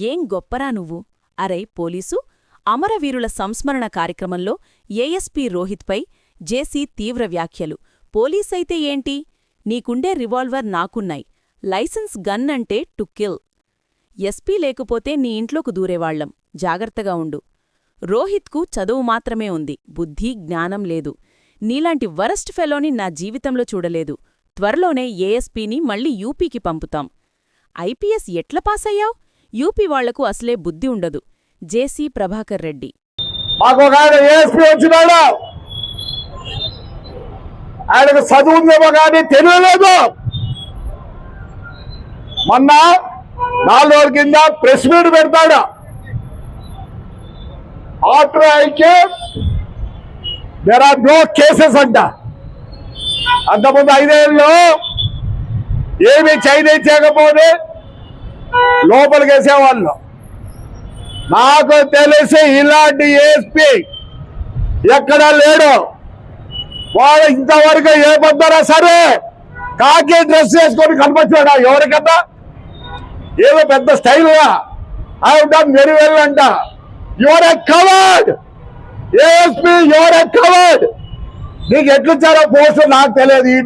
ఏం గొప్పరా నువ్వు? అరై పోలీసు అమరవీరుల సంస్మరణ కార్యక్రమంలో ఏఎస్పీ రోహిత్పై జేసీ తీవ్ర వ్యాఖ్యలు. పోలీసైతే ఏంటి? నీకుండే రివాల్వర్ నాకున్నాయి. లైసెన్స్ గన్ అంటే టు కిల్. ఎస్పీ లేకపోతే నీ ఇంట్లోకి దూరేవాళ్ళం జాగ్రత్తగా ఉండు. రోహిత్కు చదువు మాత్రమే ఉంది. బుద్ధి జ్ఞానం లేదు. నీలాంటి వరస్ట్ ఫెలోని నా జీవితంలో చూడలేదు. త్వరలోనే ఏఎస్పీని మళ్ళీ యూపీకి పంపుతాం. ఐపీఎస్ ఎట్ల పాసయ్యావ్? యూపీ వాళ్ళకు అసలే బుద్ధి ఉండదు. జేసీ ప్రభాకర్ రెడ్డి. మాకు ఆయనకు చదువు కానీ తెలియలేదు. మొన్న నాలుగు రోజుల కింద ప్రెస్ మీట్ పెడతాడు. After I came there are no cases అంట. అంతకుముందు ఐదేళ్ళు ఏమి చైనీస్ చేయకపోతే లోపలికేసేవాళ్ళు. నాకు తెలిసి ఇలాంటి ఏఎస్పీ ఎక్కడా లేడు. వాడు ఇంతవరకు ఏ పొద్దునా సరే కాకి డ్రెస్ వేసుకొని కనిపించాడు ఎవరికన్నా ఏదో పెద్ద style I done very well అంట you're a coward ASP you're a coward నీకు ఎట్లిచ్చారో పోస్ట్ నాకు తెలియదు. ఈ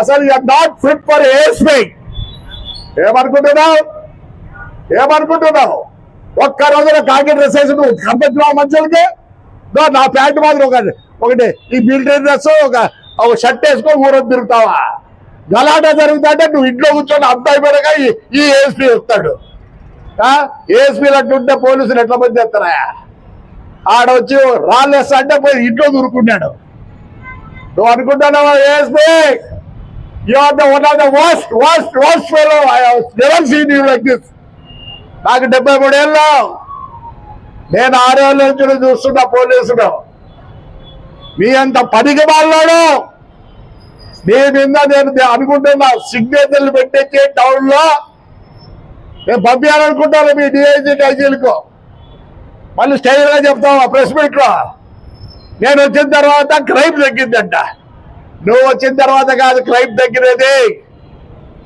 అసలు you're not fit for ASP ఏమనుకుంటున్నావు? ఏమనుకుంటున్నావు? ఒక్క రోజున కాకి డ్రెస్ వేసి నువ్వు కనిపించినావు మనుషులకి? నా ప్యాంటు మాత్రం ఒక ఒకటి ఈ మిలిటరీ డ్రెస్ ఒక ఒక షర్ట్ వేసుకొని ఊరొద్దు తిరుగుతావా? గలాటా జరుగుతుంటే నువ్వు ఇంట్లో కూర్చొని అంత అయిపోయాక ఈ ఏఎస్పీ వస్తాడు ఏఎస్పీలు అట్లుంటే పోలీసులు ఎట్లా మంది చేస్తారా? ఆడ వచ్చి రాళ్ళేస్తా అంటే పోయి ఇంట్లో దూరుకున్నాడు. నువ్వు అనుకుంటున్నావా ASP? You are the one of the worst worst worst fellow I never seen you like this నాకు డెబ్బై మూడేళ్ళు నేను ఆరేళ్ళ నుంచి చూస్తున్నా పోలీసులు. మీ అంత పనికి వాళ్ళాడు మీ మీద నేను అనుకుంటున్నా సిగ్నేచర్లు పెట్టించి టౌన్లో నేను పంపించాలనుకుంటాను మీ డిఐజీ ఐజీలకు మళ్ళీ స్టైల్గా చెప్తావు? ప్రెస్ మీట్లో. నేను వచ్చిన తర్వాత క్రైమ్ తగ్గిందంట. నువ్వు వచ్చిన తర్వాత కాదు క్రైమ్ తగ్గినది.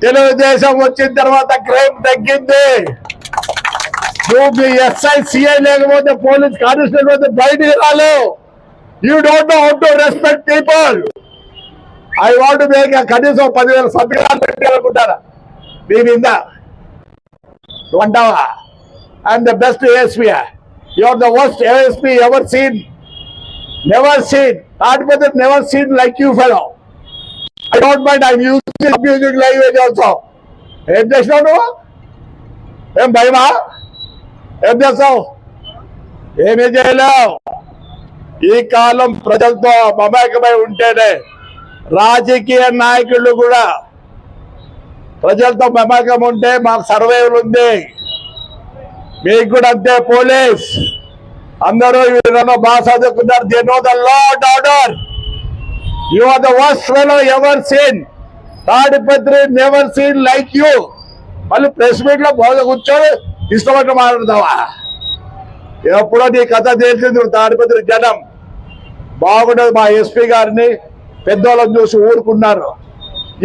తెలుగుదేశం వచ్చిన తర్వాత క్రైమ్ తగ్గింది. నువ్వు మీ ఎస్ఐ సిఐ లేకపోతే పోలీస్ కానిస్టేబుల్ పోతే బయటికి రాలేవు you don't know how to respect people I want make కనీసం పదివేల సభ్యులు పెట్టాలనుకుంటారా? మీ మీద నువ్వు అంటావా? And the best ASP you are the worst ASP ever seen never seen Tadipatri never seen like you fellow. I don't mind I'm using music language also. ఏం చేసినావు నువ్వు? ఏం భయమా? ఏం చేస్తావు? ఏమీ చేయలేవు. ఈ కాలం ప్రజలతో మమేకమై ఉంటేనే రాజకీయ నాయకులు కూడా ప్రజలతో మమేకం ఉంటే మాకు సర్వైవల్ ఉంది. మీకు కూడా అంతే పోలీస్. అందరూ వీళ్ళలో బాగా చదువుకున్నారు. They know the law and order you are the worst fellow ever seen Tadipatri never seen like you మళ్ళీ ప్రెస్ మీట్లో బోధ కూర్చొని ఇష్టపడి మాట్లాడతావా? ఎప్పుడో నీ కథ తెలిసింది తాడిపత్రి జనం. బాగుండదు మా ఎస్పీ గారిని. పెద్దోళ్ళని చూసి ఊరుకున్నారు.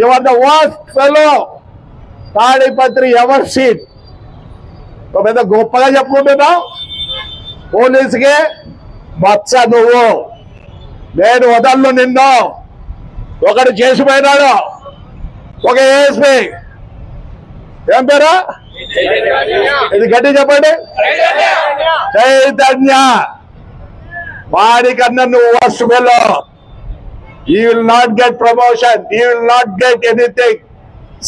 You are the worst fellow Tadipatri ever seen పెద్ద గొప్పగా చెప్పుకుంటున్నావు. పోలీసుకి మచ్చ నువ్వు. నేను వదలను నిన్ను. ఒకడు చేసిపోయినాడు ఒక ఏఎస్పీ ఏం పేరు? ఇది గట్టి చెప్పండి. చైతన్య. వాడికన్నా నువ్వు worst fellow you will not get promotion you will not get anything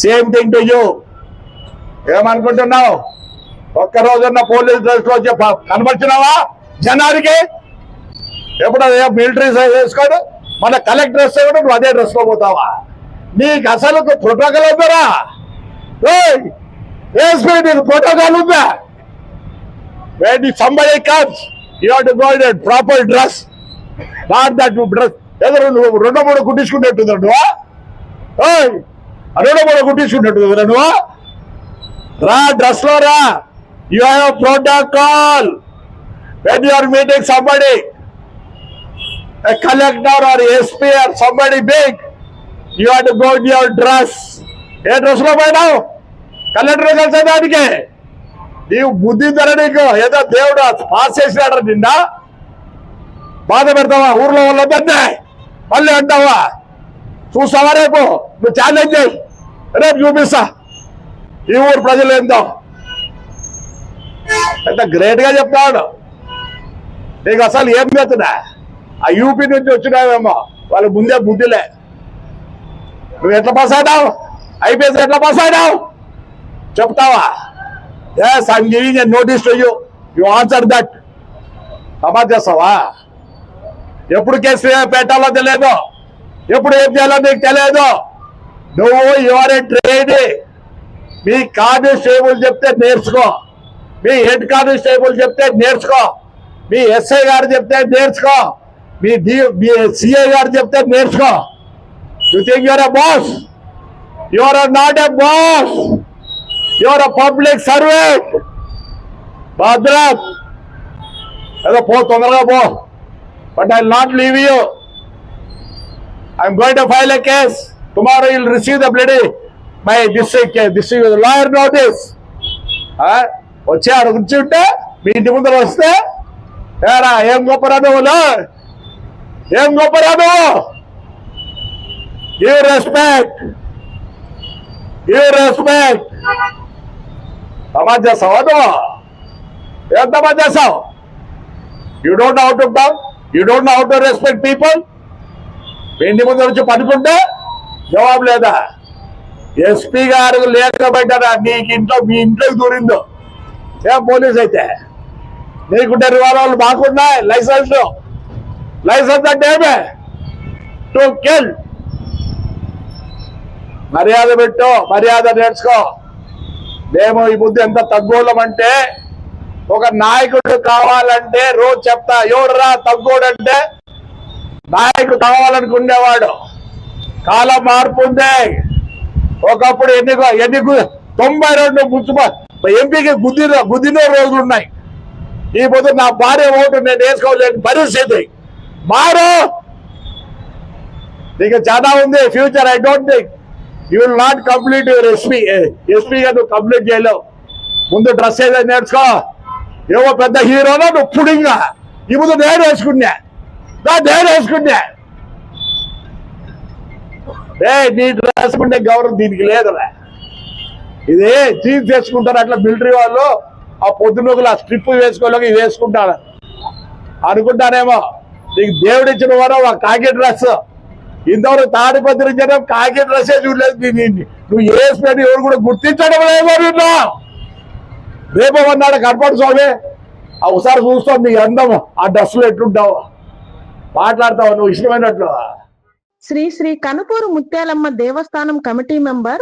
same thing to you ఏమనుకుంటున్నావు? ఒక్కరోజున్న పోలీస్ డ్రెస్లో కనపరిచినావా జనానికి? ఎప్పుడు మిలిటరీ వేసుకోడు? మన కలెక్టర్ డ్రెస్ కూడా నువ్వు అదే డ్రెస్లో పోతావా? నీకు అసలు ప్రోటోకాల్ ఉందరా ఏఎస్పీ నీకు ప్రోటోకాల్ ఉందా when somebody comes, you have to go in a proper dress. Not that dress. నువ్వు రెండో మూడు కుట్టించుకున్నట్టు నువ్వు? ఓయ్, రెండో మూడు కుట్టించుకున్నట్టు నువ్వు? రా డ్రెస్ లో రా you have protocol when you are meeting somebody collector or SP or somebody big you have to go in your dress ఏ డ్రెస్లో పోయినావు? కలెక్టర్ కలిసేదానికి నీవు బుద్ధి ధర నీకు. ఏదో దేవుడు పాస్ చేసినాడు నిన్న బాధ పెడతావా? ఊర్లో వాళ్ళందరినీ? మళ్ళీ అంటావా? చూస్తావా రేపు? నువ్వు ఛాలెంజ్ చేయి. రేపు చూపిస్తా. ఈ ఊరు ప్రజలు ఏందో ఎంత గ్రేట్గా చెప్తాడు నీకు అసలు ఏం చేస్తున్నా ఆ యూపీ నుంచి వచ్చినావేమో వాళ్ళ ముందే బుద్ధిలే. నువ్వు ఎట్లా పాస్ అయినావు? ఐపీఎస్ ఎట్లా పాస్ అయినావు? చెప్తావా? Yes I'm giving a notice to you you answer that Samaj చేస్తావా? ఎప్పుడు కేసు పెట్టాలో తెలియదు ఎప్పుడు ఏం చేయాలో నీకు తెలియదు నువ్వు యువర్ ఏ ట్రైనీ మీ కానిస్టేబుల్ చెప్తే నేర్చుకో. మీ హెడ్ కానిస్టేబుల్ చెప్తే నేర్చుకో. మీ ఎస్ఐ గారు చెప్తే నేర్చుకో. మీ డి మీ సిఐ గారు చెప్తే నేర్చుకో. You think you're a boss you're not a boss you're a public servant భద్రత్ ఏదో పో తొందరగా పో. But I not leave you I'm going to file a case tomorrow will receive the bloody my district district lawyer notice వచ్చి ఆడ కూర్చుంటే మీ ఇంటి ముందర వస్తే ఏరా ఏం గొప్పరా నువ్వులు ఏం గొప్పరా నువ్వు గివ్ రెస్పెక్ట్ గివ్ రెస్పెక్ట్ తమాజ్ చేస్తావా నువ్వు ఏం తమాజ్ చేస్తావు? You don't out to talk you don't how to respect people ఇంటి ముందు వచ్చి పడుకుంటే జవాబు లేదా? ఎస్పీ గారు లేకపోయినా నీకు ఇంట్లో మీ ఇంట్లోకి దూరిందో. ఏం పోలీస్ అయితే? నీకుంటే రివాల్వర్లు మాకున్నాయి లైసెన్స్. లైసెన్స్ అంటే ఏమే? To kill. మర్యాద పెట్టు మర్యాద నేర్చుకో. మేము ఈ బుద్ధి ఎంత తగ్గోళ్ళమంటే ఒక నాయకుడు కావాలంటే రోజు చెప్తా ఎవడురా తగ్గోడంటే? నాయకుడు కావాలనుకునేవాడు. కాలం మార్పు ఉంది. ఒకప్పుడు ఎన్ని ఎన్ని తొంభై రెండు మున్సిపల్ ఎంపీకి గుద్దిన గుద్దిన రోజులు ఉన్నాయి. ఈ పొద్దు నా భార్య ఓటు నేను వేసుకోలేని పరిస్థితి. మారు! నీకు చాలా ఉంది future I don't think you will not complete your SP ఎస్పీగా నువ్వు కంప్లీట్ చేయలేవు. ముందు డ్రెస్ ఏదో నేర్చుకో. ఏవో పెద్ద హీరోనా నువ్వు పుడింగా. ఈ ముందు నేను వేసుకున్నా. నా నేను వేసుకున్నా. ఏ నీ డ్రెస్ ఉంటే గౌరవం దీనికి లేదురా. ఇది జీన్స్ వేసుకుంటారు అట్లా మిలిటరీ వాళ్ళు. ఆ పొద్దునొకలు ఆ స్ట్రిప్ వేసుకోలేక ఇది వేసుకుంటారు. అనుకుంటారేమో? నీకు దేవుడు ఇచ్చిన వారు ఒక కాకి డ్రెస్. ఇంతవరకు తాడిపత్రి జనం కాకి డ్రెస్సే చూడలేదు నీ- నువ్వు ఏ ఎవరు కూడా గుర్తించడం లేదో నిన్ను. రేపు అన్నాడు కనపడు స్వామి. ఒకసారి చూస్తాం నీ అందము. ఆ డ్రెస్సులు ఎట్లుంటావు? మాట్లాడతావు నువ్వు ఇష్టమైనట్లు శ్రీ శ్రీ కనుపూరు ముత్యాలమ్మ దేవస్థానం కమిటీ మెంబర్